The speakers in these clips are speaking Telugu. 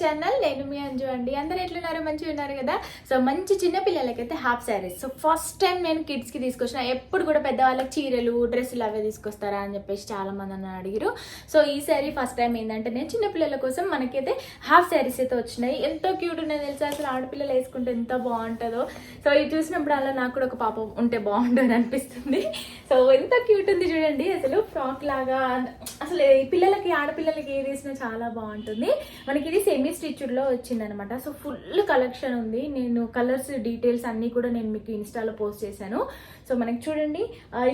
ఛానల్ నేను మీ అంజు అండి. అందరు ఎట్లున్నారు? మంచిగా ఉన్నారు కదా? సో మంచి చిన్న పిల్లలకైతే half saris so first time నేను కిడ్స్కి తీసుకొచ్చిన ఎప్పుడు కూడా పెద్దవాళ్ళకి చీరలు డ్రెస్సులు అవే తీసుకొస్తారా అని చెప్పేసి చాలా మంది నన్ను అడిగారు సో ఈ శారీ ఫస్ట్ టైం ఏంటంటే నేను చిన్న పిల్లల కోసం మనకైతే హాఫ్ శారీస్ అయితే వచ్చినాయి. ఎంతో క్యూట్ ఉన్నాయి తెలుసా? అసలు ఆడపిల్లలు వేసుకుంటే ఎంత బాగుంటుందో. సో ఇది చూసినప్పుడు అలా నాకు కూడా ఒక పాప ఉంటే బాగుంటుంది అనిపిస్తుంది. సో ఎంత క్యూట్ ఉంది చూడండి. అసలు ఫ్రాక్ లాగా అసలు ఈ పిల్లలకి ఆడపిల్లలకి ఏది వేసినా చాలా బాగుంటుంది. మనకి ఇది సెమీ స్టిచ్డ్లో వచ్చింది అనమాట సో ఫుల్ కలెక్షన్ ఉంది. నేను కలర్స్ డీటెయిల్స్ అన్నీ కూడా నేను మీకు ఇన్స్టాలో పోస్ట్ చేశాను. సో మనకి చూడండి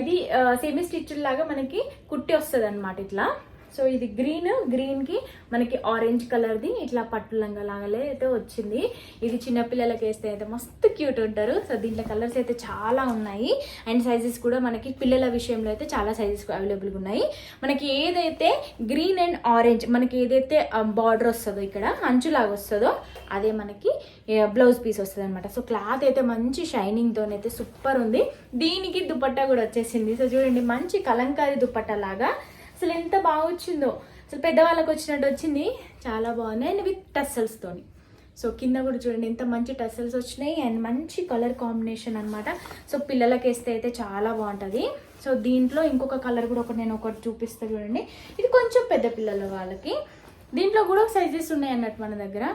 ఇది సెమీ స్టిచ్డ్ లాగా మనకి కుట్టి వస్తుంది అనమాట ఇట్లా. సో ఇది గ్రీన్ గ్రీన్కి మనకి ఆరెంజ్ కలర్ ది ఇట్లా పట్టు లంగా లాగాలే అయితే వచ్చింది. ఇది చిన్నపిల్లలకి వేస్తే అయితే మస్తు క్యూట్ ఉంటారు. సో దీంట్లో కలర్స్ అయితే చాలా ఉన్నాయి. అండ్ సైజెస్ కూడా మనకి పిల్లల విషయంలో అయితే చాలా సైజెస్ అవైలబుల్గా ఉన్నాయి. మనకి ఏదైతే గ్రీన్ అండ్ ఆరెంజ్ మనకి ఏదైతే um, బార్డర్ వస్తుందో ఇక్కడ అంచులాగా వస్తుందో అదే మనకి బ్లౌజ్ పీస్ వస్తుంది అనమాట సో క్లాత్ అయితే మంచి షైనింగ్తో అయితే సూపర్ ఉంది. దీనికి దుపట్టా కూడా వచ్చేసింది. సో చూడండి మంచి కలంకారీ దుపట్టా లాగా అసలు ఎంత బాగా వచ్చిందో అసలు పెద్దవాళ్ళకి వచ్చినట్టు వచ్చింది. చాలా బాగున్నాయి. అండ్ విత్ టస్సల్స్తోని సో కింద కూడా చూడండి ఎంత మంచి టస్సల్స్ వచ్చినాయి. అండ్ మంచి కలర్ కాంబినేషన్ అనమాట సో పిల్లలకి వేస్తే అయితే చాలా బాగుంటుంది. సో దీంట్లో ఇంకొక కలర్ కూడా ఒకటి నేను ఒకటి చూపిస్తా చూడండి. ఇది కొంచెం పెద్ద పిల్లల వాళ్ళకి. దీంట్లో కూడా ఒక సైజెస్ ఉన్నాయి అన్నట్టు మన దగ్గర.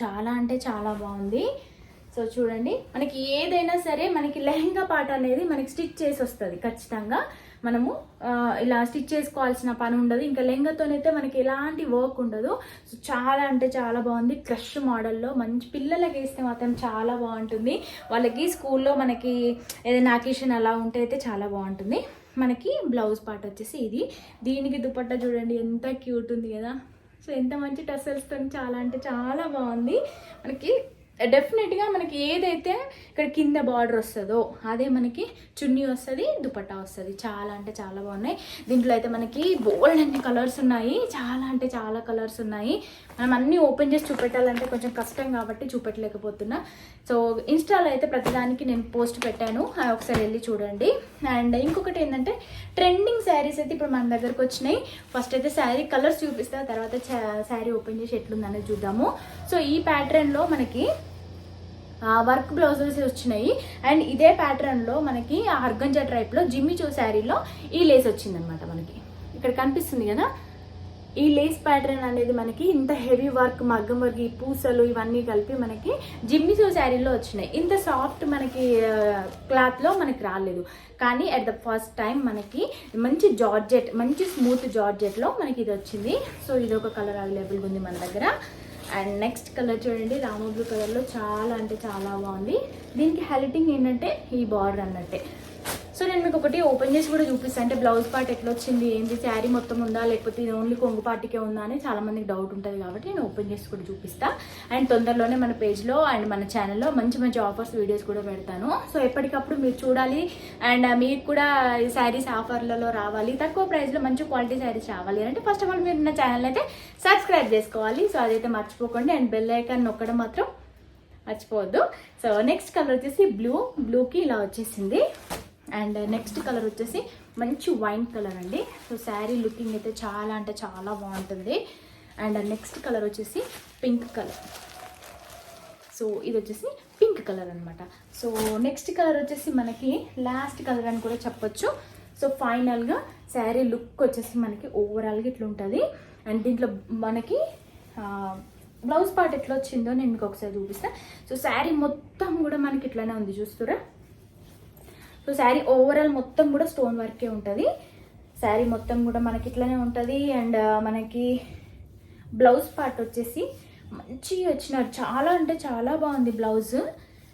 చాలా అంటే చాలా బాగుంది. సో చూడండి మనకి ఏదైనా సరే మనకి లెహంగా పాట అనేది మనకి స్టిచ్ చేసి వస్తుంది ఖచ్చితంగా. మనము ఇలా స్టిచ్ చేసుకోవాల్సిన పని ఉండదు. ఇంకా లెంగతోనైతే మనకి ఎలాంటి వర్క్ ఉండదు. సో చాలా అంటే చాలా బాగుంది. క్రష్ మోడల్లో మంచి పిల్లలకి వేస్తే మాత్రం చాలా బాగుంటుంది. వాళ్ళకి స్కూల్లో మనకి ఏదైనా అకేషన్ అలా ఉంటే అయితే చాలా బాగుంటుంది. మనకి బ్లౌజ్ పార్ట్ వచ్చేసి ఇది. దీనికి దుపట్టా చూడండి ఎంత క్యూట్ ఉంది కదా. సో ఎంత మంచి టసల్స్తో చాలా అంటే చాలా బాగుంది. మనకి డెఫినెట్గా మనకి ఏదైతే ఇక్కడ కింద బార్డర్ వస్తుందో అదే మనకి చున్నీ వస్తుంది దుపట్టా వస్తుంది. చాలా అంటే చాలా బాగున్నాయి. దీంట్లో అయితే మనకి బోల్డ్ అన్ని కలర్స్ ఉన్నాయి. చాలా అంటే చాలా కలర్స్ ఉన్నాయి. మనం అన్నీ ఓపెన్ చేసి చూపెట్టాలంటే కొంచెం కష్టం కాబట్టి చూపెట్టలేకపోతున్నా. సో ఇన్స్టాలో అయితే ప్రతిదానికి నేను పోస్ట్ పెట్టాను. అది ఒకసారి వెళ్ళి చూడండి. అండ్ ఇంకొకటి ఏంటంటే ట్రెండింగ్ శారీస్ అయితే ఇప్పుడు మన దగ్గరకు వచ్చినాయి. ఫస్ట్ అయితే శారీ కలర్స్ చూపిస్తా తర్వాత శారీ ఓపెన్ చేసి ఎట్లుందనేది చూద్దాము. సో ఈ ప్యాటర్న్లో మనకి వర్క్ బ్లౌజెస్ వచ్చినాయి. అండ్ ఇదే ప్యాటర్న్లో మనకి హర్గంజా టైప్లో జిమ్మి చూ శారీలో ఈ లేస్ వచ్చిందనమాట మనకి. ఇక్కడ కనిపిస్తుంది కదా? ఈ లేస్ ప్యాటర్న్ అనేది మనకి ఇంత హెవీ వర్క్ మగ్గం వర్క్ ఈ పూసలు ఇవన్నీ కలిపి మనకి జిమ్మిసో శారీలో వచ్చినాయి. ఇంత సాఫ్ట్ మనకి క్లాత్లో మనకి రాలేదు. కానీ అట్ ద ఫస్ట్ టైం మనకి మంచి జార్జెట్ మంచి స్మూత్ జార్జెట్లో మనకి ఇది వచ్చింది. సో ఇది ఒక కలర్ అవైలబుల్గా ఉంది మన దగ్గర. అండ్ నెక్స్ట్ కలర్ చూడండి రామ బ్లూ కలర్లో చాలా అంటే చాలా బాగుంది. దీనికి హైలైటింగ్ ఏంటంటే ఈ బార్డర్ అన్నట్టే. సో నేను మీకు ఒకటి ఓపెన్ చేసి కూడా చూపిస్తాను అంటే బ్లౌజ్ పార్ట్ ఎట్లా వచ్చింది ఏంటి శారీ మొత్తం ఉందా లేకపోతే ఇది ఓన్లీ కొంగు పార్టీకే ఉందా అని చాలా మందికి డౌట్ ఉంటుంది కాబట్టి నేను ఓపెన్ చేసి కూడా చూపిస్తా. అండ్ తొందరలోనే మన పేజ్లో అండ్ మన ఛానల్లో మంచి మంచి ఆఫర్స్ వీడియోస్ కూడా పెడతాను. సో ఎప్పటికప్పుడు మీరు చూడాలి. అండ్ uh, మీకు కూడా ఈ శారీస్ ఆఫర్లలో రావాలి. తక్కువ ప్రైస్లో మంచి క్వాలిటీ శారీస్ రావాలి అంటే ఫస్ట్ ఆఫ్ ఆల్ మీరు నా ఛానల్ అయితే సబ్స్క్రైబ్ చేసుకోవాలి. సో అదైతే మర్చిపోకండి. అండ్ బెల్ ఐకాన్ నొక్కడం మాత్రం మర్చిపోవద్దు. సో నెక్స్ట్ కలర్ వచ్చేసి బ్లూ బ్లూకి ఇలా వచ్చేసింది. అండ్ నెక్స్ట్ కలర్ వచ్చేసి మంచి వైన్ కలర్ అండి. సో శారీ లుకింగ్ అయితే చాలా అంటే చాలా బాగుంటుంది. అండ్ నెక్స్ట్ కలర్ వచ్చేసి పింక్ కలర్. సో ఇది వచ్చేసి పింక్ కలర్ అనమాట సో నెక్స్ట్ కలర్ వచ్చేసి మనకి లాస్ట్ కలర్ అని కూడా చెప్పొచ్చు. సో ఫైనల్గా శారీ లుక్ వచ్చేసి మనకి ఓవరాల్గా ఇట్లా ఉంటుంది. అండ్ దీంట్లో మనకి బ్లౌజ్ పార్ట్ ఎట్లా వచ్చిందో నేను మీకు ఒకసారి చూపిస్తాను సో శారీ మొత్తం కూడా మనకి ఇట్లానే ఉంది చూస్తురా? సో శారీ ఓవరాల్ మొత్తం కూడా స్టోన్ వర్కే ఉంటుంది. శారీ మొత్తం కూడా మనకి ఇట్లానే ఉంటుంది. అండ్ మనకి బ్లౌజ్ పార్ట్ వచ్చేసి మంచి వచ్చినారు చాలా అంటే చాలా బాగుంది బ్లౌజ్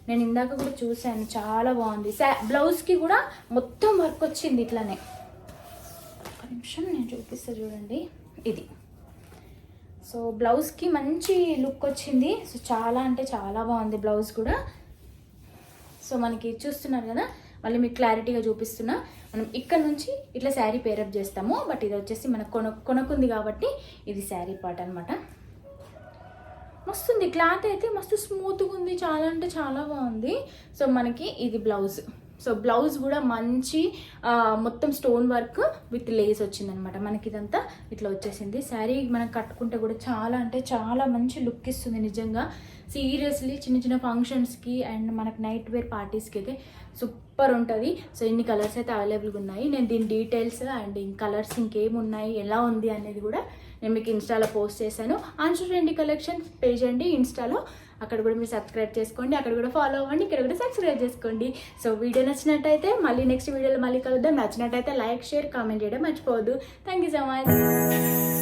నేను ఇందాక కూడా చూశాను చాలా బాగుంది. శా బ్లౌజ్కి కూడా మొత్తం వర్క్ వచ్చింది ఇట్లానే. ఒక నిమిషం నేను చూపిస్తాను చూడండి. ఇది. సో బ్లౌజ్కి మంచి లుక్ వచ్చింది. సో చాలా అంటే చాలా బాగుంది బ్లౌజ్ కూడా. సో మనకి చూస్తున్నారు కదా మళ్ళీ మీకు క్లారిటీగా చూపిస్తున్నా. మనం ఇక్కడ నుంచి ఇట్లా శారీ పేరప్ చేస్తాము. బట్ ఇది వచ్చేసి మనకు కొన కొనుక్కుంది కాబట్టి ఇది శారీ పార్ట్ అనమాట మస్తుంది. క్లాత్ అయితే మస్తు స్మూత్గా ఉంది. చాలా అంటే చాలా బాగుంది. సో మనకి ఇది బ్లౌజ్ సో బ్లౌజ్ కూడా మంచి మొత్తం స్టోన్ వర్క్ విత్ లేస్ వచ్చిందనమాట. మనకి ఇదంతా ఇట్లా వచ్చేసింది. శారీ మనం కట్టుకుంటే కూడా చాలా అంటే చాలా మంచి లుక్ ఇస్తుంది నిజంగా. సీరియస్లీ చిన్న చిన్న ఫంక్షన్స్కి అండ్ మనకు నైట్ వేర్ పార్టీస్కి అయితే సూపర్ ఉంటుంది. సో ఇన్ని కలర్స్ అయితే అవైలబుల్గా ఉన్నాయి. నేను దీని డీటెయిల్స్ అండ్ కలర్స్ ఇంకేం ఉన్నాయి ఎలా ఉంది అనేది కూడా నేను మీకు ఇన్స్టాలో పోస్ట్ చేశాను. ఆన్సర్ ట్రెండీ కలెక్షన్ పేజ్ అండి ఇన్స్టాలో. అక్కడ కూడా మీరు సబ్స్క్రైబ్ చేసుకోండి అక్కడ కూడా ఫాలో అవ్వండి ఇక్కడ కూడా సబ్స్క్రైబ్ చేసుకోండి. సో వీడియో నచ్చినట్టయితే మళ్ళీ నెక్స్ట్ వీడియోలో మళ్ళీ కలుద్దాం. నచ్చినట్టయితే లైక్ షేర్ కామెంట్ చేయడం మర్చిపోవద్దు. Thank you so much